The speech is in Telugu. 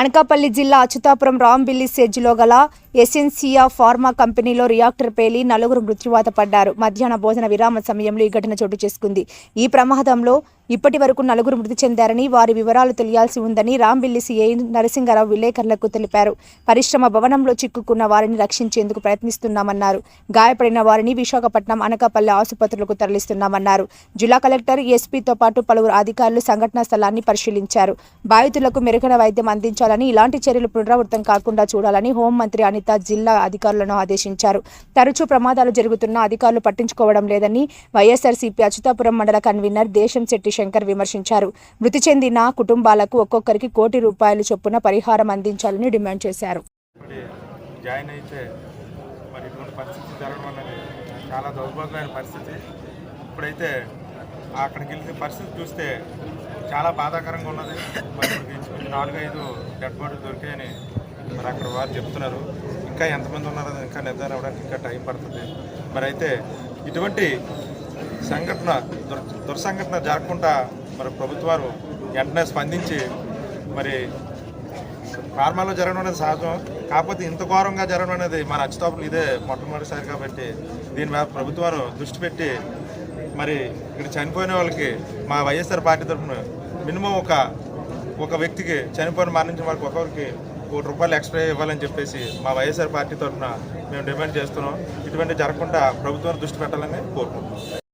అనకాపల్లి జిల్లా అచ్యుతాపురం రాంబిల్లి సెజ్లో గల ఎసెన్సియా ఫార్మా కంపెనీలో రియాక్టర్ పేలి నలుగురు మృత్యువాత పడ్డారు. మధ్యాహ్న భోజన విరామ సమయంలో ఈ ఘటన చోటు చేసుకుంది. ఈ ప్రమాదంలో ఇప్పటి వరకు నలుగురు మృతి చెందారని వారి వివరాలు తెలియాల్సి ఉందని రాంబిల్లి సిఐ నరసింగరావు విలేకరులకు తెలిపారు. పరిశ్రమ భవనంలో చిక్కుకున్న వారిని రక్షించేందుకు ప్రయత్నిస్తున్నామన్నారు. గాయపడిన వారిని విశాఖపట్నం అనకాపల్లి ఆసుపత్రులకు తరలిస్తున్నామన్నారు. జిల్లా కలెక్టర్ ఎస్పీతో పాటు పలువురు అధికారులు సంఘటనా స్థలాన్ని పరిశీలించారు. బాధితులకు మెరుగైన వైద్యం అందించాలని ఇలాంటి చర్యలు పునరావృతం కాకుండా చూడాలని హోంమంత్రి అనిత జిల్లా అధికారులను ఆదేశించారు. తరచూ ప్రమాదాలు జరుగుతున్నా అధికారులు పట్టించుకోవడం లేదని వైఎస్ఆర్సీపీ అచ్యుతాపురం మండల కన్వీనర్ దేశం శెట్టి శంకర్ విమర్శించారు. మృతి చెందిన కుటుంబాలకు ఒక్కొక్కరికి కోటి రూపాయలు చొప్పున పరిహారం అందించాలని డిమాండ్ చేశారు. జాయిన్ అయితే మరి ఇటువంటి పరిస్థితి జరగడం అనేది చాలా దౌర్భాగ్యమైన పరిస్థితి. ఇప్పుడైతే అక్కడికి వెళ్తే పరిస్థితి చూస్తే చాలా బాధాకరంగా ఉన్నది. మరి నాలుగైదు డెడ్ బాడీలు దొరికాయని మరి అక్కడ వారు చెప్తున్నారు. ఇంకా ఎంతమంది ఉన్నారో ఇంకా నిర్ధారణ అవ్వడానికి ఇంకా టైం పడుతుంది. మరి అయితే ఇటువంటి సంఘటన దుర్ దుర్సంఘటన జరగకుండా మరి ప్రభుత్వాలు వెంటనే స్పందించి మరి ఫార్మాలో జరగడం అనేది సహజం. కాకపోతే ఇంత ఘోరంగా జరగడం అనేది మన అచ్చుతాపులు ఇదే మొట్టమొదటిసారి కాబట్టి దీని మీద ప్రభుత్వాలు దృష్టి పెట్టి మరి ఇక్కడ చనిపోయిన వాళ్ళకి మా వైఎస్ఆర్ పార్టీ తరఫున మినిమం ఒక ఒక వ్యక్తికి చనిపోయిన మరణించిన వాళ్ళకి ఒక్కొక్కరికి కోటి రూపాయలు ఎక్స్ట్రా ఇవ్వాలని చెప్పేసి మా వైఎస్ఆర్ పార్టీ తరఫున మేము డిమాండ్ చేస్తున్నాం. ఇటువంటి జరగకుండా ప్రభుత్వం దృష్టి పెట్టాలని కోరుకుంటున్నాం.